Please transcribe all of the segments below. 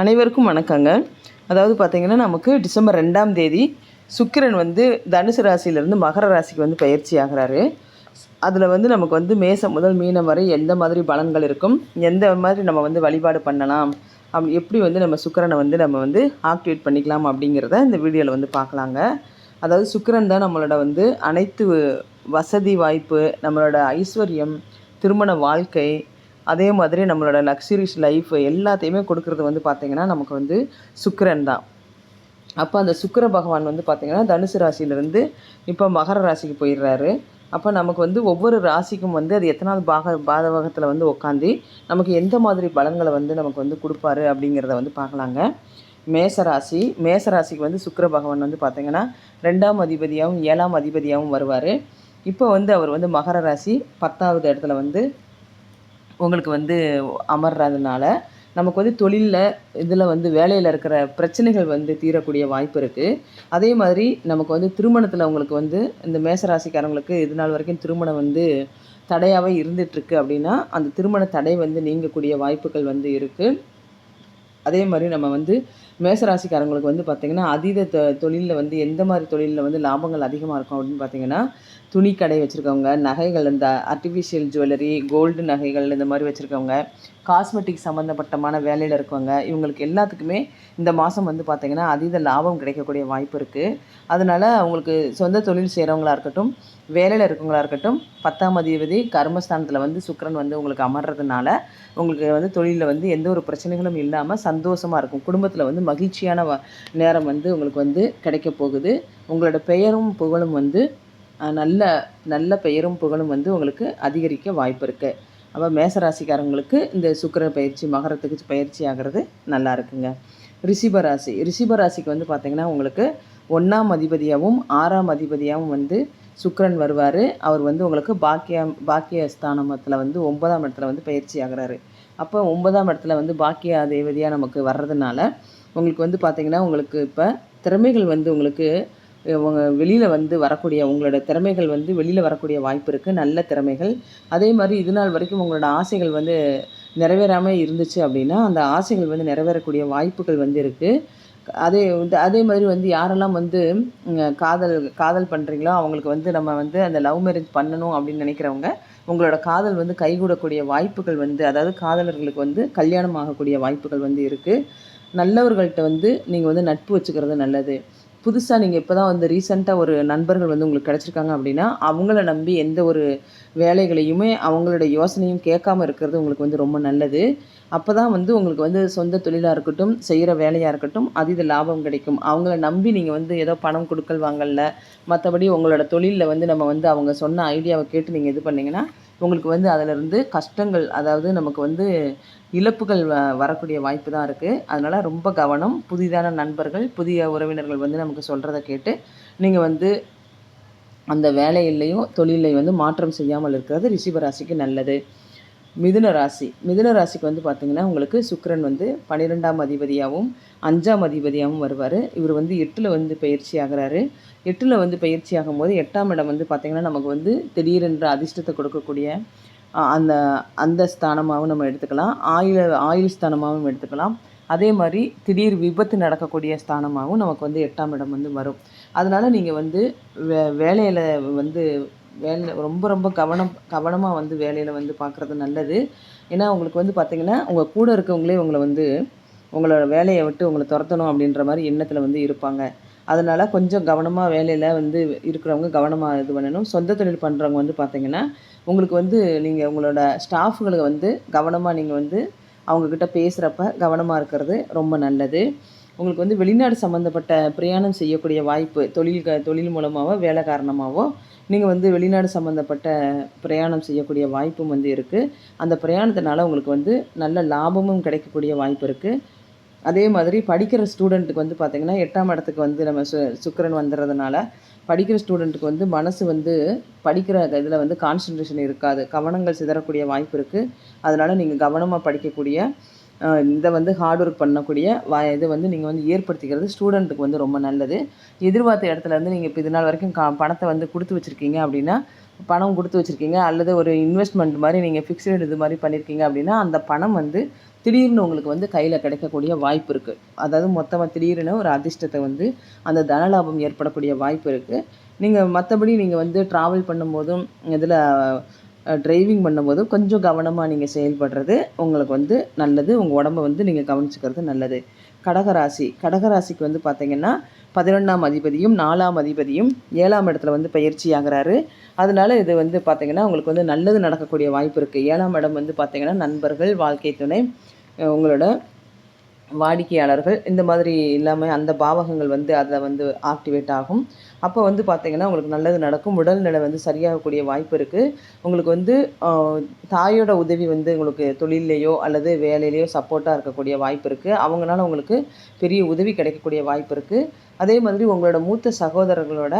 அனைவருக்கும் வணக்கங்க. அதாவது பார்த்திங்கன்னா நமக்கு டிசம்பர் ரெண்டாம் தேதி சுக்கிரன் வந்து தனுசு ராசியிலேருந்து மகர ராசிக்கு வந்து பயிற்சி ஆகிறாரு. அதில் வந்து நமக்கு வந்து மேசம் முதல் மீனம் வரை எந்த மாதிரி பலன்கள் இருக்கும்? எந்த மாதிரி நம்ம வந்து வழிபாடு பண்ணலாம்? அப் எப்படி வந்து நம்ம சுக்கிரனை வந்து நம்ம வந்து ஆக்டிவேட் பண்ணிக்கலாம் அப்படிங்கிறத இந்த வீடியோவில் வந்து பார்க்கலாங்க அதாவது சுக்கிரன் தான் நம்மளோட வந்து அனைத்து வசதி வாய்ப்பு நம்மளோட ஐஸ்வர்யம் திருமண வாழ்க்கை அதே மாதிரி நம்மளோட லக்ஸுரிஸ் லைஃப் எல்லாத்தையுமே கொடுக்கறது வந்து பார்த்திங்கன்னா நமக்கு வந்து சுக்கரன் தான். அப்போ அந்த சுக்கிர பகவான் வந்து பார்த்திங்கன்னா தனுசு ராசியிலேருந்து இப்போ மகர ராசிக்கு போயிடுறாரு. அப்போ நமக்கு வந்து ஒவ்வொரு ராசிக்கும் வந்து அது எத்தனாவது பாக பாதகத்தில் வந்து உட்காந்து நமக்கு எந்த மாதிரி பலன்களை வந்து நமக்கு வந்து கொடுப்பாரு அப்படிங்கிறத வந்து பார்க்கலாங்க. மேசராசி மேசராசிக்கு வந்து சுக்கர பகவான் வந்து பார்த்திங்கன்னா ரெண்டாம் அதிபதியாகவும் ஏழாம் அதிபதியாகவும் வருவார். இப்போ வந்து அவர் வந்து மகர ராசி பத்தாவது இடத்துல வந்து உங்களுக்கு வந்து அமர்றதுனால நமக்கு வந்து தொழிலில் இதில் வந்து வேலையில் இருக்கிற பிரச்சனைகள் வந்து தீரக்கூடிய வாய்ப்பு இருக்குது அதே மாதிரி நமக்கு வந்து திருமணத்தில் உங்களுக்கு வந்து இந்த மேசராசிக்காரங்களுக்கு இது நாள் வரைக்கும் திருமணம் வந்து தடையாகவே இருந்துகிட்ருக்கு அப்படின்னா அந்த திருமண தடை வந்து நீங்கக்கூடிய வாய்ப்புகள் வந்து இருக்குது அதே மாதிரி நம்ம வந்து மேசராசிக்காரங்களுக்கு வந்து பார்த்திங்கன்னா அதீத தொழிலில் வந்து எந்த மாதிரி தொழிலில் வந்து லாபங்கள் அதிகமாக இருக்கும் அப்படின்னு பார்த்தீங்கன்னா துணி கடை வச்சுருக்கவங்க நகைகள் இந்த ஆர்டிஃபிஷியல் ஜுவல்லரி கோல்டு நகைகள் இந்த மாதிரி வச்சுருக்கவங்க காஸ்மெட்டிக் சம்மந்தப்பட்டமான வேலையில் இருக்கவங்க இவங்களுக்கு எல்லாத்துக்குமே இந்த மாதம் வந்து பார்த்திங்கன்னா அதீத லாபம் கிடைக்கக்கூடிய வாய்ப்பு இருக்குது அதனால் அவங்களுக்கு சொந்த தொழில் செய்கிறவங்களா இருக்கட்டும் வேலையில் இருக்கவங்களா இருக்கட்டும் பத்தாம் அதிபதி கர்மஸ்தானத்தில் வந்து சுக்கரன் வந்து உங்களுக்கு அமர்றதுனால உங்களுக்கு வந்து தொழிலில் வந்து எந்த ஒரு பிரச்சனைகளும் இல்லாமல் சந்தோஷமாக இருக்கும். குடும்பத்தில் வந்து மகிழ்ச்சியான வ நேரம் வந்து உங்களுக்கு வந்து கிடைக்க போகுது. உங்களோட பெயரும் புகழும் வந்து நல்ல நல்ல பெயரும் புகழும் வந்து உங்களுக்கு அதிகரிக்க வாய்ப்பு இருக்குது அப்போ மேசராசிக்காரங்களுக்கு இந்த சுக்கர பயிற்சி மகரத்துக்கு பயிற்சி ஆகிறது நல்லா இருக்குங்க. ரிஷிபராசி ரிஷிபராசிக்கு வந்து பார்த்திங்கன்னா உங்களுக்கு ஒன்றாம் அதிபதியாகவும் ஆறாம் அதிபதியாகவும் வந்து சுக்கரன் வருவார். அவர் வந்து உங்களுக்கு பாக்கியம் பாக்கிய ஸ்தானத்தில் வந்து ஒன்பதாம் இடத்துல வந்து பயிற்சி ஆகிறாரு. அப்போ ஒன்பதாம் இடத்துல வந்து பாக்கிய தேவதியாக நமக்கு வர்றதுனால உங்களுக்கு வந்து பார்த்திங்கன்னா உங்களுக்கு இப்போ திறமைகள் வந்து உங்களுக்கு உங்க வெளியில் வந்து வரக்கூடிய உங்களோட திறமைகள் வந்து வெளியில் வரக்கூடிய வாய்ப்பு இருக்குது நல்ல திறமைகள். அதே மாதிரி இது நாள் வரைக்கும் உங்களோட ஆசைகள் வந்து நிறைவேறாமல் இருந்துச்சு அப்படின்னா அந்த ஆசைகள் வந்து நிறைவேறக்கூடிய வாய்ப்புகள் வந்து இருக்குது அதே வந்து அதே மாதிரி வந்து யாரெல்லாம் வந்து காதல் காதல் பண்ணுறீங்களோ அவங்களுக்கு வந்து நம்ம வந்து அந்த லவ் மேரேஜ் பண்ணணும் அப்படின்னு நினைக்கிறவங்க உங்களோட காதல் வந்து கைகூடக்கூடிய வாய்ப்புகள் வந்து அதாவது காதலர்களுக்கு வந்து கல்யாணம் ஆகக்கூடிய வாய்ப்புகள் வந்து இருக்குது நல்லவர்கள்ட்ட வந்து நீங்கள் வந்து நட்பு வச்சுக்கிறது நல்லது. புதுசாக நீங்கள் இப்போ தான் வந்து ரீசெண்டாக ஒரு நண்பர்கள் வந்து உங்களுக்கு கிடச்சிருக்காங்க அப்படின்னா அவங்கள நம்பி எந்த ஒரு வேலைகளையுமே அவங்களோட யோசனையும் கேட்காம இருக்கிறது உங்களுக்கு வந்து ரொம்ப நல்லது. அப்போ தான் வந்து உங்களுக்கு வந்து சொந்த தொழிலாக இருக்கட்டும் செய்கிற வேலையாக இருக்கட்டும் அது இது லாபம் கிடைக்கும். அவங்கள நம்பி நீங்கள் வந்து ஏதோ பணம் கொடுக்கல் வாங்கல மற்றபடி உங்களோட தொழிலில் வந்து நம்ம வந்து அவங்க சொன்ன ஐடியாவை கேட்டு நீங்கள் இது பண்ணிங்கன்னா உங்களுக்கு வந்து அதிலிருந்து கஷ்டங்கள் அதாவது நமக்கு வந்து இழப்புகள் வ வரக்கூடிய வாய்ப்பு தான் இருக்குது அதனால் ரொம்ப கவனம் புதிதான நண்பர்கள் புதிய உறவினர்கள் வந்து நமக்கு சொல்கிறத கேட்டு நீங்கள் வந்து அந்த வேலையிலையும் தொழிலையும் வந்து மாற்றம் செய்யாமல் இருக்கிறது ரிஷிபராசிக்கு நல்லது. மிதுன ராசி. மிதுன ராசிக்கு வந்து பார்த்திங்கன்னா உங்களுக்கு சுக்கிரன் வந்து பன்னிரெண்டாம் அதிபதியாகவும் அஞ்சாம் அதிபதியாகவும் வருவார். இவர் வந்து எட்டில் வந்து பயிற்சி ஆகிறாரு. எட்டில் வந்து பயிற்சி ஆகும்போது எட்டாம் இடம் வந்து பார்த்திங்கன்னா நமக்கு வந்து திடீரென்ற அதிர்ஷ்டத்தை கொடுக்கக்கூடிய அந்த அந்த ஸ்தானமாகவும் நம்ம எடுத்துக்கலாம். ஆயுள் ஆயுள் ஸ்தானமாகவும் எடுத்துக்கலாம். அதே மாதிரி திடீர் விபத்து நடக்கக்கூடிய ஸ்தானமாகவும் நமக்கு வந்து எட்டாம் இடம் வந்து வரும். அதனால் நீங்கள் வந்து வே வேலையில் வந்து வேலை ரொம்ப ரொம்ப கவனம் கவனமாக வந்து வேலையில் வந்து பார்க்குறது நல்லது. ஏன்னா உங்களுக்கு வந்து பார்த்திங்கன்னா உங்கள் கூட இருக்கவங்களே உங்களை வந்து உங்களோட வேலையை விட்டு உங்களை துரத்தணும் அப்படின்ற மாதிரி எண்ணத்தில் வந்து இருப்பாங்க. அதனால் கொஞ்சம் கவனமாக வேலையில் வந்து இருக்கிறவங்க கவனமாக இது பண்ணணும். சொந்த தொழில் பண்ணுறவங்க வந்து பார்த்திங்கன்னா உங்களுக்கு வந்து நீங்கள் உங்களோட ஸ்டாஃப்களை வந்து கவனமாக நீங்கள் வந்து அவங்கக்கிட்ட பேசுகிறப்ப கவனமாக இருக்கிறது ரொம்ப நல்லது. உங்களுக்கு வந்து வெளிநாடு சம்மந்தப்பட்ட பிரயாணம் செய்யக்கூடிய வாய்ப்பு தொழில் தொழில் மூலமாகவோ வேலை காரணமாகவோ நீங்கள் வந்து வெளிநாடு சம்மந்தப்பட்ட பிரயாணம் செய்யக்கூடிய வாய்ப்பும் வந்து இருக்குது அந்த பிரயாணத்தினால உங்களுக்கு வந்து நல்ல லாபமும் கிடைக்கக்கூடிய வாய்ப்பு இருக்குது அதே மாதிரி படிக்கிற ஸ்டூடெண்ட்டுக்கு வந்து பார்த்திங்கன்னா எட்டாம் இடத்துக்கு வந்து நம்ம சு சுக்கரன் வந்துடுறதுனால படிக்கிற ஸ்டூடெண்ட்டுக்கு வந்து மனசு வந்து படிக்கிற இதில் வந்து கான்சன்ட்ரேஷன் இருக்காது. கவனங்கள் சிதறக்கூடிய வாய்ப்பு இருக்குது அதனால் நீங்கள் கவனமாக படிக்கக்கூடிய இதை வந்து ஹார்ட் ஒர்க் பண்ணக்கூடிய வா இது வந்து நீங்கள் வந்து ஏற்படுத்திக்கிறது ஸ்டூடெண்ட்டுக்கு வந்து ரொம்ப நல்லது. எதிர்பார்த்த இடத்துல இருந்து நீங்கள் இப்போ இது நாள் வரைக்கும் கா பணத்தை வந்து கொடுத்து வச்சுருக்கீங்க அப்படின்னா பணம் கொடுத்து வச்சுருக்கீங்க அல்லது ஒரு இன்வெஸ்ட்மெண்ட் மாதிரி நீங்கள் ஃபிக்ஸ்டு இது மாதிரி பண்ணியிருக்கீங்க அப்படின்னா அந்த பணம் வந்து திடீர்னு உங்களுக்கு வந்து கையில் கிடைக்கக்கூடிய வாய்ப்பு இருக்குது அதாவது மொத்தமாக திடீர்னு ஒரு அதிர்ஷ்டத்தை வந்து அந்த தனலாபம் ஏற்படக்கூடிய வாய்ப்பு இருக்குது நீங்கள் மற்றபடி நீங்கள் வந்து ட்ராவல் பண்ணும்போதும் இதில் டிரைவிங் பண்ணும்போது கொஞ்சம் கவனமாக நீங்கள் செயல்படுறது உங்களுக்கு வந்து நல்லது. உங்கள் உடம்ப வந்து நீங்கள் கவனிச்சுக்கிறது நல்லது. கடகராசி. கடகராசிக்கு வந்து பார்த்திங்கன்னா பதினொன்றாம் அதிபதியும் நாலாம் அதிபதியும் ஏழாம் இடத்துல வந்து பயிற்சி ஆகிறாரு. அதனால இது வந்து பார்த்திங்கன்னா உங்களுக்கு வந்து நல்லது நடக்கக்கூடிய வாய்ப்பு இருக்குது ஏழாம் இடம் வந்து பார்த்திங்கன்னா நண்பர்கள் வாழ்க்கை துணை உங்களோட வாடிக்கையாளர்கள் இந்த மாதிரி இல்லாமல் அந்த பாவகங்கள் வந்து அதில் வந்து ஆக்டிவேட் ஆகும். அப்போ வந்து பார்த்திங்கன்னா உங்களுக்கு நல்லது நடக்கும். உடல்நிலை வந்து சரியாகக்கூடிய வாய்ப்பு இருக்குது உங்களுக்கு வந்து தாயோட உதவி வந்து உங்களுக்கு தொழிலையோ அல்லது வேலையிலையோ சப்போர்ட்டாக இருக்கக்கூடிய வாய்ப்பு இருக்குது அவங்களால உங்களுக்கு பெரிய உதவி கிடைக்கக்கூடிய வாய்ப்பு இருக்குது அதே மாதிரி உங்களோட மூத்த சகோதரர்களோட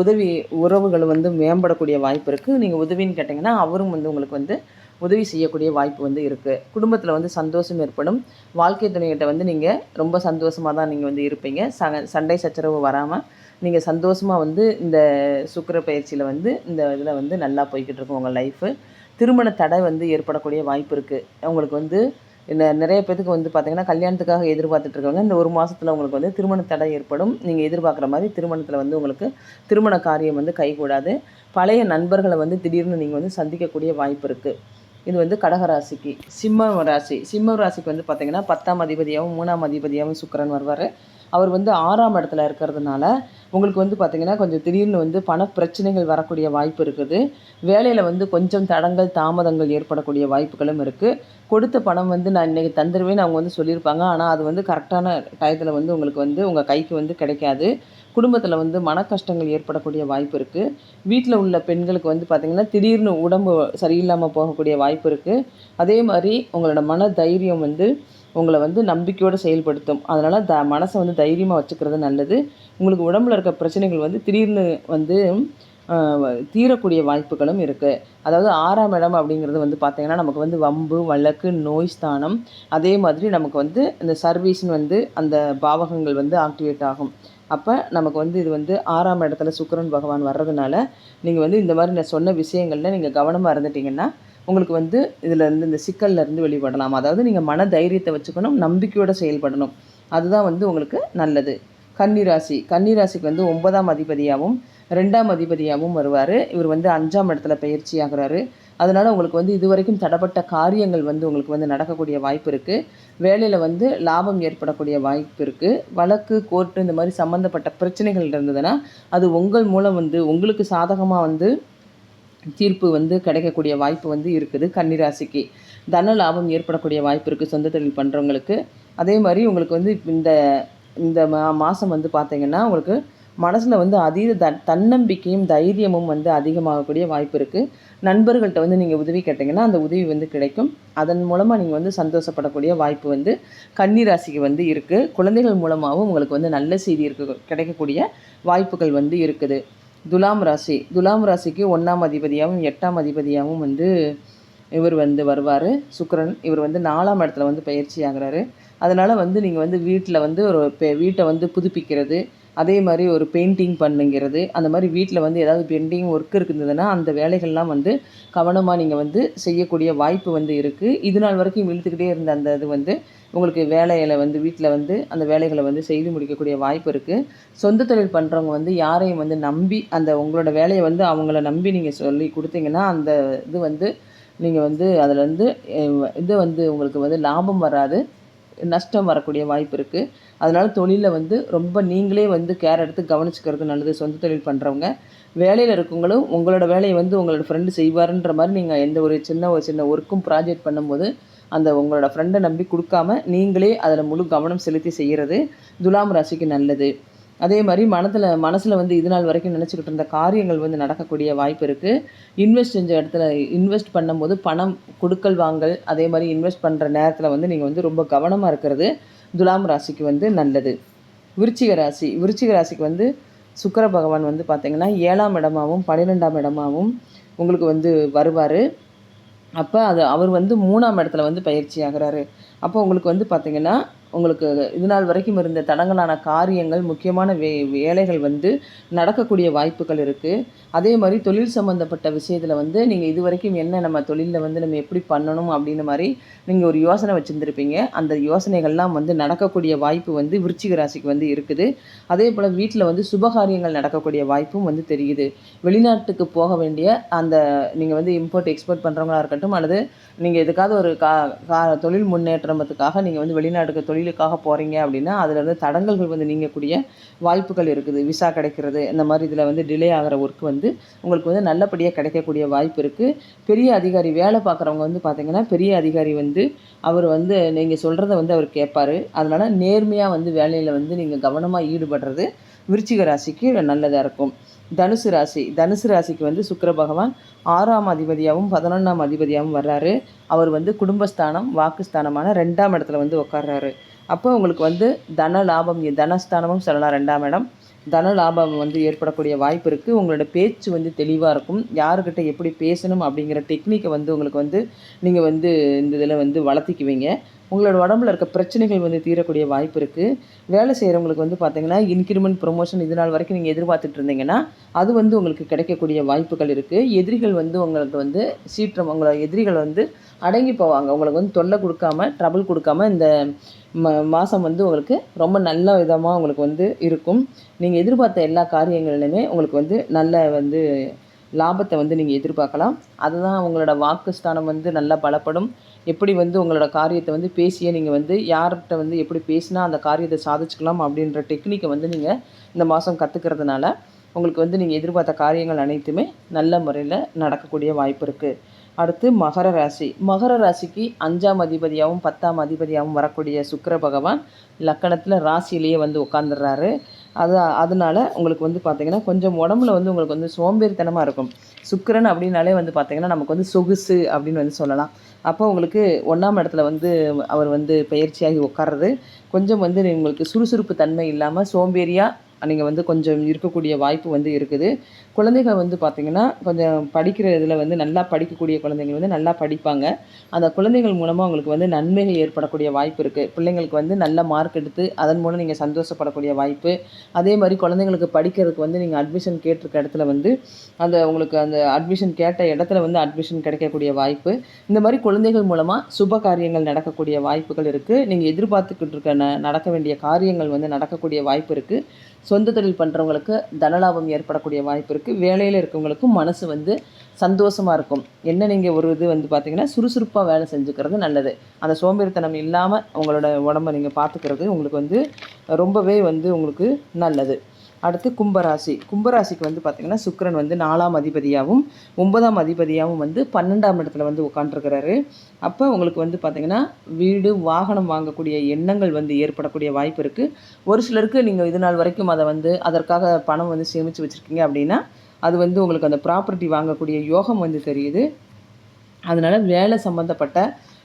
உதவி உறவுகள் வந்து மேம்படக்கூடிய வாய்ப்பு இருக்குது நீங்கள் உதவின்னு கேட்டிங்கன்னா அவரும் வந்து உங்களுக்கு வந்து உதவி செய்யக்கூடிய வாய்ப்பு வந்து இருக்குது குடும்பத்தில் வந்து சந்தோஷம் ஏற்படும். வாழ்க்கை துணைகிட்ட வந்து நீங்கள் ரொம்ப சந்தோஷமாக தான் நீங்கள் வந்து இருப்பீங்க. ச சண்டை சச்சரவு வராமல் நீங்கள் சந்தோஷமாக வந்து இந்த சுக்கிர பயிற்சியில் வந்து இந்த இதில் வந்து நல்லா போய்கிட்டு இருக்கும் உங்கள் லைஃபு திருமண தடை வந்து ஏற்படக்கூடிய வாய்ப்பு இருக்குது உங்களுக்கு வந்து நிறைய பேத்துக்கு வந்து பார்த்திங்கன்னா கல்யாணத்துக்காக எதிர்பார்த்துட்டு இருக்காங்க இந்த ஒரு மாதத்தில் உங்களுக்கு வந்து திருமண தடை ஏற்படும். நீங்கள் எதிர்பார்க்குற மாதிரி திருமணத்தில் வந்து உங்களுக்கு திருமண காரியம் வந்து கைகூடாது. பழைய நண்பர்களை வந்து திடீர்னு நீங்கள் வந்து சந்திக்கக்கூடிய வாய்ப்பு இருக்குது இது வந்து கடகராசிக்கு. சிம்ம ராசி. சிம்ம ராசிக்கு வந்து பார்த்திங்கன்னா பத்தாம் அதிபதியாகவும் மூணாம் அதிபதியாகவும் சுக்கரன் வருவார். அவர் வந்து ஆறாம் இடத்துல இருக்கிறதுனால உங்களுக்கு வந்து பார்த்திங்கன்னா கொஞ்சம் திடீர்னு வந்து பண பிரச்சனைகள் வரக்கூடிய வாய்ப்பு இருக்குது. வேலையில் வந்து கொஞ்சம் தடங்கள் தாமதங்கள் ஏற்படக்கூடிய வாய்ப்புகளும் இருக்குது கொடுத்த பணம் வந்து நான் இன்றைக்கி தந்துடுவேன்னு அவங்க வந்து சொல்லியிருப்பாங்க. ஆனால் அது வந்து கரெக்டான டயத்தில் வந்து உங்களுக்கு வந்து உங்கள் கைக்கு வந்து கிடைக்காது. குடும்பத்தில் வந்து மன கஷ்டங்கள் ஏற்படக்கூடிய வாய்ப்பு இருக்குது வீட்டில் உள்ள பெண்களுக்கு வந்து பார்த்திங்கன்னா திடீர்னு உடம்பு சரியில்லாமல் போகக்கூடிய வாய்ப்பு இருக்குது அதே மாதிரி உங்களோட மன தைரியம் வந்து உங்களை வந்து நம்பிக்கையோடு செயல்படுத்தும். அதனால் த மனசை வந்து தைரியமாக வச்சுக்கிறது நல்லது. உங்களுக்கு உடம்புல இருக்க பிரச்சனைகள் வந்து திடீர்னு வந்து தீரக்கூடிய வாய்ப்புகளும் இருக்குது அதாவது ஆறாம் இடம் அப்படிங்கிறது வந்து பார்த்திங்கன்னா நமக்கு வந்து வம்பு வழக்கு நோய் ஸ்தானம். அதே மாதிரி நமக்கு வந்து இந்த சர்வீஸ்னு வந்து அந்த பாவகங்கள் வந்து ஆக்டிவேட் ஆகும். அப்போ நமக்கு வந்து இது வந்து ஆறாம் இடத்துல சுக்கரன் பகவான் வர்றதுனால நீங்கள் வந்து இந்த மாதிரி நான் சொன்ன விஷயங்களில் நீங்கள் கவனமாக இருந்துட்டீங்கன்னா உங்களுக்கு வந்து இதிலேருந்து இந்த சிக்கல்ல இருந்து வெளிப்படலாம். அதாவது நீங்கள் மன தைரியத்தை வச்சுக்கணும் நம்பிக்கையோடு செயல்படணும். அதுதான் வந்து உங்களுக்கு நல்லது. கன்னிராசி. கன்னிராசிக்கு வந்து ஒன்பதாம் அதிபதியாகவும் ரெண்டாம் அதிபதியாகவும் வருவார். இவர் வந்து அஞ்சாம் இடத்துல பயிற்சி ஆகிறாரு. அதனால் உங்களுக்கு வந்து இதுவரைக்கும் தடப்பட்ட காரியங்கள் வந்து உங்களுக்கு வந்து நடக்கக்கூடிய வாய்ப்பு இருக்குது வேலையில் வந்து லாபம் ஏற்படக்கூடிய வாய்ப்பு இருக்குது வழக்கு கோர்ட்டு இந்த மாதிரி சம்மந்தப்பட்ட பிரச்சனைகள் இருந்ததுன்னா அது உங்கள் மூலம் வந்து உங்களுக்கு சாதகமாக வந்து தீர்ப்பு வந்து கிடைக்கக்கூடிய வாய்ப்பு வந்து இருக்குது கன்னிராசிக்கு. தன லாபம் ஏற்படக்கூடிய வாய்ப்பு இருக்குது சொந்த தொழில் பண்ணுறவங்களுக்கு அதே மாதிரி உங்களுக்கு வந்து இந்த இந்த மா மாதம் வந்து பார்த்திங்கன்னா உங்களுக்கு மனசில் வந்து அதீத த தன்னம்பிக்கையும் தைரியமும் வந்து அதிகமாகக்கூடிய வாய்ப்பு இருக்குது நண்பர்கள்ட்ட வந்து நீங்கள் உதவி கேட்டிங்கன்னா அந்த உதவி வந்து கிடைக்கும். அதன் மூலமாக நீங்கள் வந்து சந்தோஷப்படக்கூடிய வாய்ப்பு வந்து கன்னிராசிக்கு வந்து இருக்குது குழந்தைகள் மூலமாகவும் உங்களுக்கு வந்து நல்ல செய்தி இருக்கு கிடைக்கக்கூடிய வாய்ப்புகள் வந்து இருக்குது. துலாம் ராசி துலாம் ராசிக்கு ஒன்றாம் அதிபதியாகவும் எட்டாம் அதிபதியாகவும் வந்து இவர் வந்து வருவார். சுக்கரன் இவர் வந்து நாலாம் இடத்துல வந்து பயிற்சி ஆகுறாரு. அதனால் வந்து நீங்கள் வந்து வீட்டில் வந்து ஒரு பெ- வீட்டை வந்து புதுப்பிக்கிறது அதே மாதிரி ஒரு பெயிண்டிங் பண்ணுங்கிறது அந்த மாதிரி வீட்டில் வந்து ஏதாவது பெயிண்டிங் ஒர்க் இருக்குதுன்னா அந்த வேலைகள்லாம் வந்து கவனமாக நீங்கள் வந்து செய்யக்கூடிய வாய்ப்பு வந்து இருக்குது இது நாள் வரைக்கும் இழுத்துக்கிட்டே இருந்த அந்த இது வந்து உங்களுக்கு வேலையில் வந்து வீட்டில் வந்து அந்த வேலைகளை வந்து செய்து முடிக்கக்கூடிய வாய்ப்பு இருக்குது சொந்த தொழில் பண்ணுறவங்க வந்து யாரையும் வந்து நம்பி அந்த உங்களோட வேலையை வந்து அவங்கள நம்பி நீங்கள் சொல்லி கொடுத்தீங்கன்னா அந்த இது வந்து நீங்கள் வந்து அதில் வந்து இது வந்து உங்களுக்கு வந்து லாபம் வராது. நஷ்டம் வரக்கூடிய வாய்ப்பு இருக்குது அதனால் தொழிலில் வந்து ரொம்ப நீங்களே வந்து கேர் எடுத்து கவனிச்சுக்கிறது நல்லது சொந்த தொழில் பண்ணுறவங்க வேலையில் இருக்கவங்களும் உங்களோட வேலையை வந்து உங்களோட ஃப்ரெண்டு செய்வாருன்ற மாதிரி நீங்கள் எந்த ஒரு சின்ன ஒரு சின்ன ஒர்க்கும் ப்ராஜெக்ட் பண்ணும்போது அந்த உங்களோட ஃப்ரெண்டை நம்பி கொடுக்காம நீங்களே அதில் முழு கவனம் செலுத்தி செய்கிறது துலாம் ராசிக்கு நல்லது. அதே மாதிரி மனத்தில் மனசில் வந்து இது நாள் வரைக்கும் நினச்சிக்கிட்டு இருந்த காரியங்கள் வந்து நடக்கக்கூடிய வாய்ப்பு இருக்குது இன்வெஸ்ட் செஞ்ச இடத்துல இன்வெஸ்ட் பண்ணும்போது பணம் கொடுக்கல் வாங்கல் அதே மாதிரி இன்வெஸ்ட் பண்ணுற நேரத்தில் வந்து நீங்கள் வந்து ரொம்ப கவனமாக இருக்கிறது துலாம் ராசிக்கு வந்து நல்லது. விருச்சிக ராசி விருச்சிக ராசிக்கு வந்து சுக்கர பகவான் வந்து பார்த்திங்கன்னா ஏழாம் இடமாவும் பன்னிரெண்டாம் இடமாவும் உங்களுக்கு வந்து வருவார். அப்போ அது அவர் வந்து மூணாம் இடத்துல வந்து பயிற்சி ஆகுறாரு. அப்போ உங்களுக்கு வந்து பார்த்திங்கன்னா உங்களுக்கு இது நாள் வரைக்கும் இருந்த தடங்கலான காரியங்கள் முக்கியமான வே வேலைகள் வந்து நடக்கக்கூடிய வாய்ப்புகள் இருக்குது அதே மாதிரி தொழில் சம்மந்தப்பட்ட விஷயத்தில் வந்து நீங்கள் இது வரைக்கும் என்ன நம்ம தொழிலில் வந்து நம்ம எப்படி பண்ணணும் அப்படின்னு மாதிரி நீங்கள் ஒரு யோசனை வச்சுருந்துருப்பீங்க. அந்த யோசனைகள்லாம் வந்து நடக்கக்கூடிய வாய்ப்பு வந்து விருச்சிக ராசிக்கு வந்து இருக்குது. அதே போல் வீட்டில் வந்து சுபகாரியங்கள் நடக்கக்கூடிய வாய்ப்பும் வந்து தெரியுது. வெளிநாட்டுக்கு போக வேண்டிய அந்த நீங்கள் வந்து இம்போர்ட் எக்ஸ்போர்ட் பண்ணுறவங்களா இருக்கட்டும் அல்லது நீங்கள் எதுக்காவது ஒரு கா கா தொழில் முன்னேற்றத்துக்காக நீங்கள் வந்து வெளிநாட்டுக்கு தொழில் தொழிலுக்காக போகிறீங்க அப்படின்னா அதில் வந்து தடங்கல்கள் வந்து நீங்கக்கூடிய வாய்ப்புகள் இருக்குது. விசா கிடைக்கிறது இந்த மாதிரி இதில் வந்து டிலே ஆகிற ஒர்க் வந்து உங்களுக்கு வந்து நல்லபடியாக கிடைக்கக்கூடிய வாய்ப்பு இருக்குது பெரிய அதிகாரி வேலை பார்க்குறவங்க வந்து பார்த்திங்கன்னா பெரிய அதிகாரி வந்து அவர் வந்து நீங்கள் சொல்கிறத வந்து அவர் கேட்பார். அதனால் நேர்மையாக வந்து வேலையில் வந்து நீங்கள் கவனமாக ஈடுபடுறது விருச்சிக ராசிக்கு நல்லதாக இருக்கும். தனுசு ராசி தனுசு ராசிக்கு வந்து சுக்கர பகவான் ஆறாம் அதிபதியாகவும் பதினொன்றாம் அதிபதியாகவும் வர்றாரு. அவர் வந்து குடும்பஸ்தானம் வாக்குஸ்தானமான ரெண்டாம் இடத்துல வந்து உட்கார்றாரு அப்போ உங்களுக்கு வந்து தன லாபம் தனஸ்தானமும் சொல்லலாம் ரெண்டாம் இடம் தன லாபம் வந்து ஏற்படக்கூடிய வாய்ப்பு இருக்குது உங்களோட பேச்சு வந்து தெளிவாக இருக்கும். யாருக்கிட்ட எப்படி பேசணும் அப்படிங்கிற டெக்னிக்கை வந்து உங்களுக்கு வந்து நீங்கள் வந்து இந்த இதில் வந்து வளர்த்திக்குவீங்க. உங்களோட உடம்புல இருக்க பிரச்சனைகள் வந்து தீரக்கூடிய வாய்ப்பு இருக்குது வேலை செய்கிறவங்களுக்கு வந்து பார்த்தீங்கன்னா இன்க்ரிமெண்ட் ப்ரொமோஷன் இது நாள் வரைக்கும் நீங்கள் எதிர்பார்த்துட்டு இருந்தீங்கன்னா அது வந்து உங்களுக்கு கிடைக்கக்கூடிய வாய்ப்புகள் இருக்குது எதிரிகள் வந்து உங்களுக்கு வந்து சீற்றம் உங்களோட எதிரிகள் வந்து அடங்கி போவாங்க. உங்களுக்கு வந்து தொல்லை கொடுக்காம ட்ரபிள் கொடுக்காம இந்த மாதம் வந்து உங்களுக்கு ரொம்ப நல்ல விதமாக உங்களுக்கு வந்து இருக்கும். நீங்கள் எதிர்பார்த்த எல்லா காரியங்களிலுமே உங்களுக்கு வந்து நல்ல வந்து லாபத்தை வந்து நீங்கள் எதிர்பார்க்கலாம். அதுதான் உங்களோட வாக்கு ஸ்தானம் வந்து நல்லா பலப்படும். எப்படி வந்து உங்களோட காரியத்தை வந்து பேசியே நீங்கள் வந்து யார்கிட்ட வந்து எப்படி பேசினா அந்த காரியத்தை சாதிச்சுக்கலாம் அப்படின்ற டெக்னிக்கை வந்து நீங்கள் இந்த மாதம் கற்றுக்கிறதுனால உங்களுக்கு வந்து நீங்கள் எதிர்பார்த்த காரியங்கள் அனைத்துமே நல்ல முறையில் நடக்கக்கூடிய வாய்ப்பு இருக்குது அடுத்து மகர ராசி. மகர ராசிக்கு அஞ்சாம் அதிபதியாகவும் பத்தாம் அதிபதியாகவும் வரக்கூடிய சுக்கர பகவான் லக்கணத்தில் ராசியிலேயே வந்து உட்காந்துடுறாரு அது அதனால உங்களுக்கு வந்து பார்த்திங்கன்னா கொஞ்சம் உடம்புல வந்து உங்களுக்கு வந்து சோம்பேறித்தனமாக இருக்கும். சுக்கிரன் அப்படின்னாலே வந்து பார்த்திங்கன்னா நமக்கு வந்து சொகுசு அப்படின்னு வந்து சொல்லலாம். அப்போ உங்களுக்கு ஒன்றாம் இடத்துல வந்து அவர் வந்து பயிற்சியாகி உட்கார்றது. கொஞ்சம் வந்து உங்களுக்கு சுறுசுறுப்பு தன்மை இல்லாமல் சோம்பேறியாக நீங்கள் வந்து கொஞ்சம் இருக்கக்கூடிய வாய்ப்பு வந்து இருக்குது. குழந்தைகள் வந்து பார்த்திங்கன்னா கொஞ்சம் படிக்கிற இதில் வந்து நல்லா படிக்கக்கூடிய குழந்தைகள் வந்து நல்லா படிப்பாங்க. அந்த குழந்தைகள் மூலமாக அவங்களுக்கு வந்து நன்மைகள் ஏற்படக்கூடிய வாய்ப்பு இருக்குது பிள்ளைங்களுக்கு வந்து நல்ல மார்க் எடுத்து அதன் மூலம் நீங்கள் சந்தோஷப்படக்கூடிய வாய்ப்பு. அதே மாதிரி குழந்தைங்களுக்கு படிக்கிறதுக்கு வந்து நீங்கள் அட்மிஷன் கேட்டிருக்க இடத்துல வந்து அந்த உங்களுக்கு அந்த அட்மிஷன் கேட்ட இடத்துல வந்து அட்மிஷன் கிடைக்கக்கூடிய வாய்ப்பு. இந்த மாதிரி குழந்தைகள் மூலமாக சுப காரியங்கள் நடக்கக்கூடிய வாய்ப்புகள் இருக்குது நீங்கள் எதிர்பார்த்துக்கிட்டு இருக்க நடக்க வேண்டிய காரியங்கள் வந்து நடக்கக்கூடிய வாய்ப்பு இருக்குது சொந்த தொழில் பண்ணுறவங்களுக்கு தனலாபம் ஏற்படக்கூடிய வாய்ப்பு இருக்குது வேலையில் இருக்கவங்களுக்கும் மனசு வந்து சந்தோஷமாக இருக்கும். என்ன நீங்கள் ஒரு இது வந்து பார்த்திங்கன்னா சுறுசுறுப்பாக வேலை செஞ்சுக்கிறது நல்லது. அந்த சோம்பேறித்தனம் இல்லாமல் உங்களோட உடம்ப நீங்கள் பார்த்துக்கிறது உங்களுக்கு வந்து ரொம்பவே வந்து உங்களுக்கு நல்லது. அடுத்து கும்பராசி. கும்பராசிக்கு வந்து பார்த்திங்கன்னா சுக்கிரன் வந்து நாலாம் அதிபதியாகவும் ஒன்பதாம் அதிபதியாகவும் வந்து பன்னெண்டாம் இடத்துல வந்து உட்காண்ட்ருக்கிறாரு அப்போ உங்களுக்கு வந்து பார்த்திங்கன்னா வீடு வாகனம் வாங்கக்கூடிய எண்ணங்கள் வந்து ஏற்படக்கூடிய வாய்ப்பு இருக்குது ஒரு சிலருக்கு நீங்கள் இது நாள் வரைக்கும் அதை வந்து அதற்காக பணம் வந்து சேமித்து வச்சுருக்கீங்க அப்படின்னா அது வந்து உங்களுக்கு அந்த ப்ராப்பர்ட்டி வாங்கக்கூடிய யோகம் வந்து தெரியுது. அதனால் வேலை சம்மந்தப்பட்ட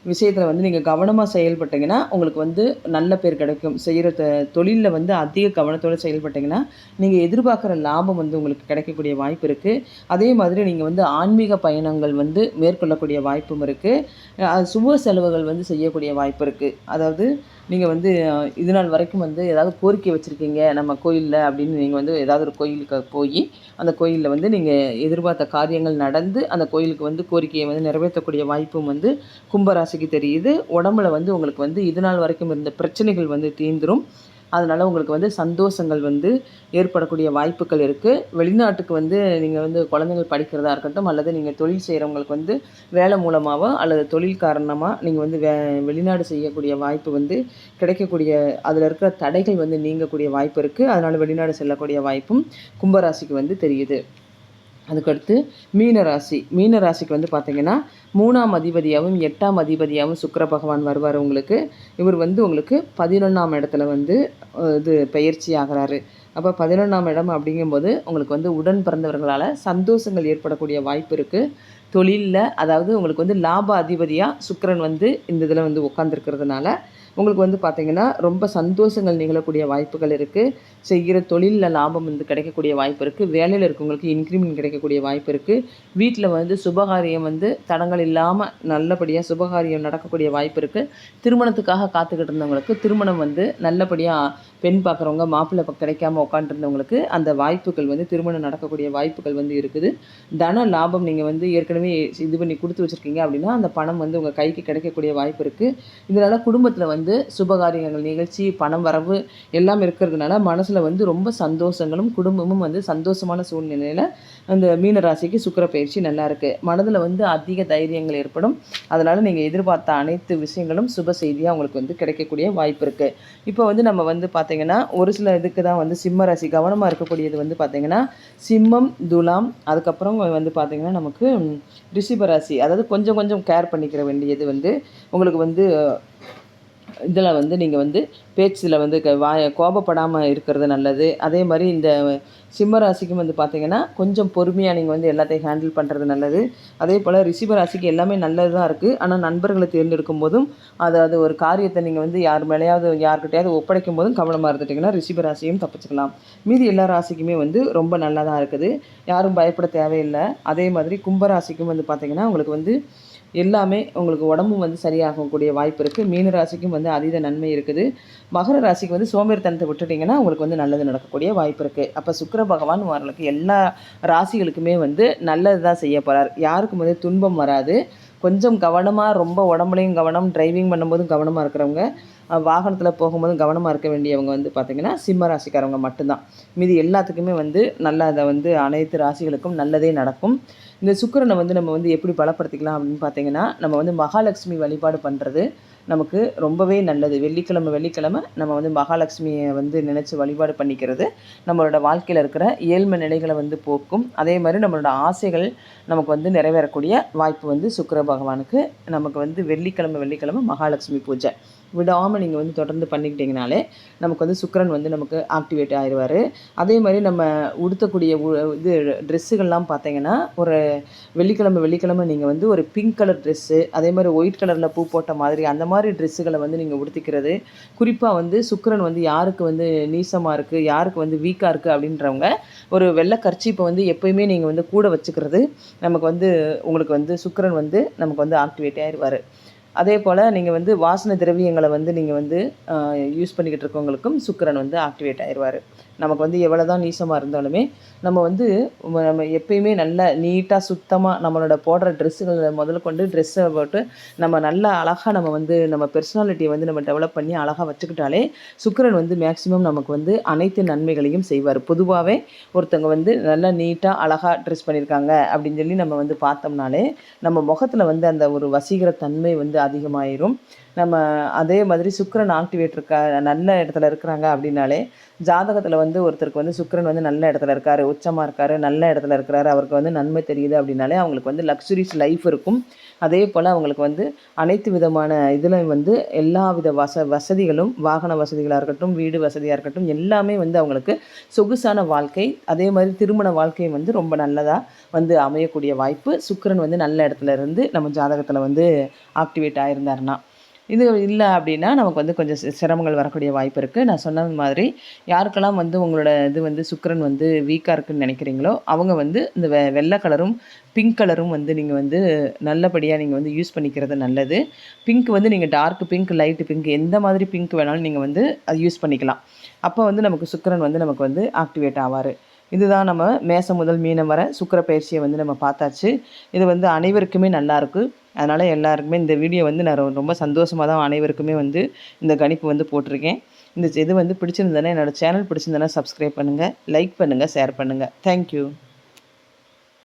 விஷயத்தில் வந்து நீங்கள் கவனமாக செயல்பட்டீங்கன்னா உங்களுக்கு வந்து நல்ல பேர் கிடைக்கும். செய்கிற த தொழிலில் வந்து அதிக கவனத்தோடு செயல்பட்டீங்கன்னா நீங்கள் எதிர்பார்க்குற லாபம் வந்து உங்களுக்கு கிடைக்கக்கூடிய வாய்ப்பு இருக்குது அதே மாதிரி நீங்கள் வந்து ஆன்மீக பயணங்கள் வந்து மேற்கொள்ளக்கூடிய வாய்ப்பும் இருக்குது சுப செலவுகள் வந்து செய்யக்கூடிய வாய்ப்பு இருக்குது அதாவது நீங்கள் வந்து இது நாள் வரைக்கும் வந்து ஏதாவது கோரிக்கை வச்சுருக்கீங்க நம்ம கோயிலில் அப்படின்னு நீங்கள் வந்து ஏதாவது ஒரு கோயிலுக்கு போய் அந்த கோயிலில் வந்து நீங்கள் எதிர்பார்த்த காரியங்கள் நடந்து அந்த கோயிலுக்கு வந்து கோரிக்கையை வந்து நிறைவேற்றக்கூடிய வாய்ப்பும் வந்து கும்பராசிக்கு தெரியுது. உடம்புல வந்து உங்களுக்கு வந்து இது நாள் வரைக்கும் இருந்த பிரச்சனைகள் வந்து தீந்துரும் அதனால் உங்களுக்கு வந்து சந்தோஷங்கள் வந்து ஏற்படக்கூடிய வாய்ப்புகள் இருக்குது வெளிநாட்டுக்கு வந்து நீங்கள் வந்து குழந்தைங்கள் படிக்கிறதா இருக்கட்டும் அல்லது நீங்கள் தொழில் செய்கிறவங்களுக்கு வந்து வேலை மூலமாகவோ அல்லது தொழில் காரணமாக நீங்கள் வந்து வே வெளிநாடு செய்யக்கூடிய வாய்ப்பு வந்து கிடைக்கக்கூடிய அதில் இருக்கிற தடைகள் வந்து நீங்கக்கூடிய வாய்ப்பு இருக்குது அதனால் வெளிநாடு செல்லக்கூடிய வாய்ப்பும் கும்பராசிக்கு வந்து தெரியுது. அதுக்கடுத்து மீன ராசி மீன ராசிக்கு வந்து பார்த்திங்கன்னா மூணாம் அதிபதியாகவும் எட்டாம் அதிபதியாகவும் சுக்கர பகவான் வருவார் உங்களுக்கு. இவர் வந்து உங்களுக்கு பதினொன்றாம் இடத்துல வந்து இது பயிற்சி ஆகிறாரு. அப்போ பதினொன்றாம் இடம் அப்படிங்கும்போது உங்களுக்கு வந்து உடன் பிறந்தவர்களால் சந்தோஷங்கள் ஏற்படக்கூடிய வாய்ப்பு இருக்குது தொழிலில் அதாவது உங்களுக்கு வந்து லாப அதிபதியாக சுக்கிரன் வந்து இந்த இதில் வந்து உட்காந்துருக்கிறதுனால உங்களுக்கு வந்து பார்த்திங்கன்னா ரொம்ப சந்தோஷங்கள் நிகழக்கூடிய வாய்ப்புகள் இருக்குது செய்கிற தொழிலில் லாபம் வந்து கிடைக்கக்கூடிய வாய்ப்பு இருக்குது வேலையில் இருக்கவங்களுக்கு இன்க்ரிமெண்ட் கிடைக்கக்கூடிய வாய்ப்பு இருக்குது வீட்டில் வந்து சுபகாரியம் வந்து தடங்கள் இல்லாமல் நல்லபடியாக சுபகாரியம் நடக்கக்கூடிய வாய்ப்பு இருக்குது திருமணத்துக்காக காத்துக்கிட்டு இருந்தவங்களுக்கு திருமணம் வந்து நல்லபடியாக பெண் பார்க்குறவங்க மாப்பிள்ளை கிடைக்காம உட்காந்துருந்தவங்களுக்கு அந்த வாய்ப்புகள் வந்து திருமணம் நடக்கக்கூடிய வாய்ப்புகள் வந்து இருக்குது. தன லாபம் நீங்கள் வந்து ஏற்கனவே இது பண்ணி கொடுத்து வச்சுருக்கீங்க அப்படின்னா அந்த பணம் வந்து உங்கள் கைக்கு கிடைக்கக்கூடிய வாய்ப்பு இருக்குது இதனால் குடும்பத்தில் வந்து சுபகாரியங்கள் நிகழ்ச்சி பணம் வரவு எல்லாம் இருக்கிறதுனால மனசில் வந்து ரொம்ப சந்தோஷங்களும் குடும்பமும் வந்து சந்தோஷமான சூழ்நிலையில் அந்த மீன ராசிக்கு சுக்கர பயிற்சி நல்லா இருக்குது மனதில் வந்து அதிக தைரியங்கள் ஏற்படும். அதனால் நீங்கள் எதிர்பார்த்த அனைத்து விஷயங்களும் சுப செய்தியாக உங்களுக்கு வந்து கிடைக்கக்கூடிய வாய்ப்பு இருக்குது இப்போ வந்து நம்ம வந்து பார்த்தீங்கன்னா ஒரு சில இதுக்கு தான் வந்து சிம்ம ராசி கவனமாக இருக்கக்கூடியது வந்து பார்த்திங்கன்னா சிம்மம் துலாம் அதுக்கப்புறம் வந்து பார்த்திங்கன்னா நமக்கு ரிஷிப ராசி. அதாவது கொஞ்சம் கொஞ்சம் கேர் பண்ணிக்கிற வேண்டியது வந்து உங்களுக்கு வந்து இதில் வந்து நீங்கள் வந்து பேச்சில் வந்து க வாய கோபப்படாமல் இருக்கிறது நல்லது. அதே மாதிரி இந்த சிம்ம ராசிக்கும் வந்து பார்த்திங்கன்னா கொஞ்சம் பொறுமையாக நீங்கள் வந்து எல்லாத்தையும் ஹேண்டில் பண்ணுறது நல்லது. அதே போல் ரிஷிப ராசிக்கு எல்லாமே நல்லது தான் இருக்குது. ஆனால் நண்பர்களை தேர்ந்தெடுக்கும் போதும் அதாவது ஒரு காரியத்தை நீங்கள் வந்து யார் மேலேயாவது யார்கிட்டையாவது ஒப்படைக்கும் போதும் கவனமாக இருந்துட்டிங்கன்னா ரிஷிப ராசியும் தப்பிச்சுக்கலாம். மீதி எல்லா ராசிக்குமே வந்து ரொம்ப நல்லா தான் இருக்குது. யாரும் பயப்பட தேவையில்லை. அதே மாதிரி கும்பராசிக்கும் வந்து பார்த்திங்கன்னா உங்களுக்கு வந்து எல்லாமே உங்களுக்கு உடம்பும் வந்து சரியாகக்கூடிய வாய்ப்பு இருக்குது மீன ராசிக்கும் வந்து அதீத நன்மை இருக்குது. மகர ராசிக்கு வந்து சோம்பேறித்தனத்தை விட்டுட்டிங்கன்னா உங்களுக்கு வந்து நல்லது நடக்கக்கூடிய வாய்ப்பு இருக்குது அப்போ சுக்கர பகவான் உங்களுக்கு எல்லா ராசிகளுக்குமே வந்து நல்லது தான் செய்ய போகிறார் யாருக்கும் வந்து துன்பம் வராது. கொஞ்சம் கவனமாக ரொம்ப உடம்புலையும் கவனம் டிரைவிங் பண்ணும்போதும் கவனமாக இருக்கிறவங்க வாகனத்தில் போகும்போது கவனமாக இருக்க வேண்டியவங்க வந்து பார்த்திங்கன்னா சிம்ம ராசிக்காரவங்க மட்டும்தான். மீதி எல்லாத்துக்குமே வந்து நல்லா அதை வந்து அனைத்து ராசிகளுக்கும் நல்லதே நடக்கும். இந்த சுக்கரனை வந்து நம்ம வந்து எப்படி பலப்படுத்திக்கலாம் அப்படின்னு பார்த்தீங்கன்னா நம்ம வந்து மகாலட்சுமி வழிபாடு பண்ணுறது நமக்கு ரொம்பவே நல்லது. வெள்ளிக்கிழமை வெள்ளிக்கிழமை நம்ம வந்து மகாலட்சுமியை வந்து நினச்சி வழிபாடு பண்ணிக்கிறது நம்மளோட வாழ்க்கையில் இருக்கிற ஏழ்மை நிலைகளை வந்து போக்கும். அதே மாதிரி நம்மளோட ஆசைகள் நமக்கு வந்து நிறைவேறக்கூடிய வாய்ப்பு வந்து சுக்கர பகவானுக்கு. நமக்கு வந்து வெள்ளிக்கிழமை வெள்ளிக்கிழமை மகாலட்சுமி பூஜை. விடாமல் நீங்கள் வந்து தொடர்ந்து பண்ணிக்கிட்டிங்கனாலே நமக்கு வந்து சுக்கரன் வந்து நமக்கு ஆக்டிவேட் ஆயிடுவார் அதே மாதிரி நம்ம உடுத்தக்கூடிய இது ட்ரெஸ்ஸுகள்லாம் பார்த்தீங்கன்னா ஒரு வெள்ளிக்கிழமை வெள்ளிக்கிழமை நீங்கள் வந்து ஒரு பிங்க் கலர் ட்ரெஸ்ஸு அதே மாதிரி ஒயிட் கலரில் பூ போட்ட மாதிரி அந்த மாதிரி ட்ரெஸ்ஸுகளை வந்து நீங்கள் உடுத்திக்கிறது. குறிப்பாக வந்து சுக்கரன் வந்து யாருக்கு வந்து நீசமாக இருக்குது யாருக்கு வந்து வீக்காக இருக்குது அப்படின்றவங்க ஒரு வெள்ளை கர்ச்சிப்பை வந்து எப்போயுமே நீங்கள் வந்து கூட வச்சுக்கிறது நமக்கு வந்து உங்களுக்கு வந்து சுக்கரன் வந்து நமக்கு வந்து ஆக்டிவேட் ஆயிடுவார் அதே போல் நீங்கள் வந்து வாசனை திரவியங்களை வந்து நீங்கள் வந்து யூஸ் பண்ணிக்கிட்டு இருக்கவங்களுக்கும் சுக்கரன் வந்து ஆக்டிவேட் ஆயிடுவார் நமக்கு வந்து எவ்வளோ தான் நீசமாக இருந்தாலுமே நம்ம வந்து நம்ம எப்பயுமே நல்ல நீட்டாக சுத்தமாக நம்மளோட போடுற ட்ரெஸ்ஸுகளை முதல்ல கொண்டு ட்ரெஸ்ஸை போட்டு நம்ம நல்லா அழகாக நம்ம வந்து நம்ம பெர்சனாலிட்டியை வந்து நம்ம டெவலப் பண்ணி அழகாக வச்சுக்கிட்டாலே சுக்கரன் வந்து மேக்ஸிமம் நமக்கு வந்து அனைத்து நன்மைகளையும் செய்வார். பொதுவாகவே ஒருத்தவங்க வந்து நல்லா நீட்டாக அழகாக ட்ரெஸ் பண்ணியிருக்காங்க அப்படின்னு சொல்லி நம்ம வந்து பார்த்தோம்னாலே நம்ம முகத்தில் வந்து அந்த ஒரு வசீகர தன்மை வந்து அதிகமாயிரும். நம்ம அதே மாதிரி சுக்கரன் ஆக்டிவேட் இருக்கா நல்ல இடத்துல இருக்கிறாங்க அப்படின்னாலே ஜாதகத்தில் வந்து ஒருத்தருக்கு வந்து சுக்கரன் வந்து நல்ல இடத்துல இருக்கார் உச்சமாக இருக்கார் நல்ல இடத்துல இருக்கிறாரு அவருக்கு வந்து நன்மை தெரியுது அப்படின்னாலே அவங்களுக்கு வந்து லக்ஸுரிஸ் லைஃப் இருக்கும். அதே போல் அவங்களுக்கு வந்து அனைத்து விதமான இதில் வந்து எல்லா வித வச வசதிகளும் வாகன வசதிகளாக இருக்கட்டும் வீடு வசதியாக இருக்கட்டும் எல்லாமே வந்து அவங்களுக்கு சொகுசான வாழ்க்கை அதே மாதிரி திருமண வாழ்க்கையும் வந்து ரொம்ப நல்லதாக வந்து அமையக்கூடிய வாய்ப்பு சுக்கரன் வந்து நல்ல இடத்துல இருந்து நம்ம ஜாதகத்தில் வந்து ஆக்டிவேட் ஆயிருந்தாருன்னா. இது இல்லை அப்படின்னா நமக்கு வந்து கொஞ்சம் சிரமங்கள் வரக்கூடிய வாய்ப்பு இருக்குது நான் சொன்ன மாதிரி யாருக்கெல்லாம் வந்து உங்களோட இது வந்து சுக்கரன் வந்து வீக்காக இருக்குதுன்னு நினைக்கிறீங்களோ அவங்க வந்து இந்த வெ வெள்ளை கலரும் பிங்க் கலரும் வந்து நீங்கள் வந்து நல்லபடியாக நீங்கள் வந்து யூஸ் பண்ணிக்கிறது நல்லது. பிங்க் வந்து நீங்கள் டார்க் பிங்க் லைட்டு பிங்க் எந்த மாதிரி பிங்க் வேணாலும் நீங்கள் வந்து அது யூஸ் பண்ணிக்கலாம். அப்போ வந்து நமக்கு சுக்கரன் வந்து நமக்கு வந்து ஆக்டிவேட் ஆவார். இதுதான் நம்ம மேசம் முதல் மீனம் வர சுக்கர பயிற்சியை வந்து நம்ம பார்த்தாச்சு. இது வந்து அனைவருக்குமே நல்லாயிருக்கு அதனால் எல்லாருக்குமே இந்த வீடியோ வந்து நான் ரொம்ப சந்தோஷமாக தான் அனைவருக்குமே வந்து இந்த கணிப்பு வந்து போட்டிருக்கேன். இந்த இது வந்து பிடிச்சிருந்தேன்னா என்னோடய சேனல் பிடிச்சிருந்தேன்னா சப்ஸ்கிரைப் பண்ணுங்கள் லைக் பண்ணுங்கள் ஷேர் பண்ணுங்கள் தேங்க்யூ